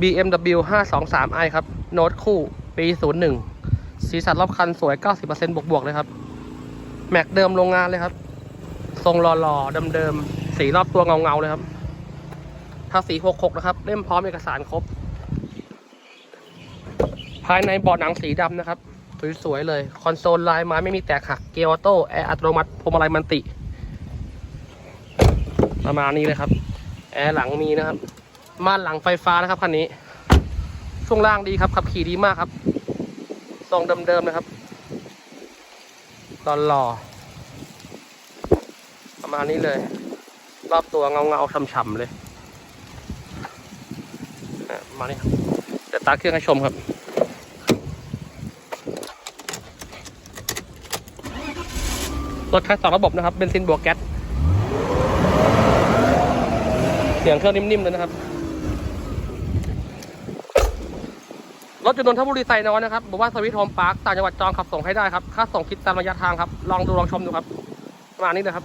BMW 523i ครับ โน้ตคู่ปี 01 สีสันรอบคันสวย 90%บวกบวกเลยครับ แม็กเดิมโรงงานเลยครับ ทรงหล่อๆเดิมๆสีรอบตัวเงาๆเลยครับภาษี66 นะครับ เล่มพร้อมเอกสารครบ ภายในเบาะหนังสีดำนะครับสวยๆเลย คอนโซลลายไม้ไม่มีแตกหัก เกียร์ออโต้แอร์อัตโนมัติพวงมาลัยมันติ ประมาณนี้เลยครับ แอร์หลังมีนะครับ มาหลังไฟฟ้านะครับคันนี้ ช่วงล่างดีครับขับขี่ดีมากครับทรงเดิมๆนะครับ ตอนหล่อประมาณนี้เลย รอบตัวเงาๆช่ำๆเลยมานี่ครับเดี๋ยวตาเครื่องให้ชมครับรถใช้สองระบบนะครับเบนซินบวกแก๊สเสียงเครื่องนิ่มๆเลยนะครับ รถจุดนนทบุรีไซน้อยนะครับบอกว่าสวิตโฮมพาร์คต่างจังหวัดจองขับส่งให้ได้ครับ ค่าส่งคิดตามระยะทางครับ ลองดูลองชมดูครับประมาณนี้เลยครับ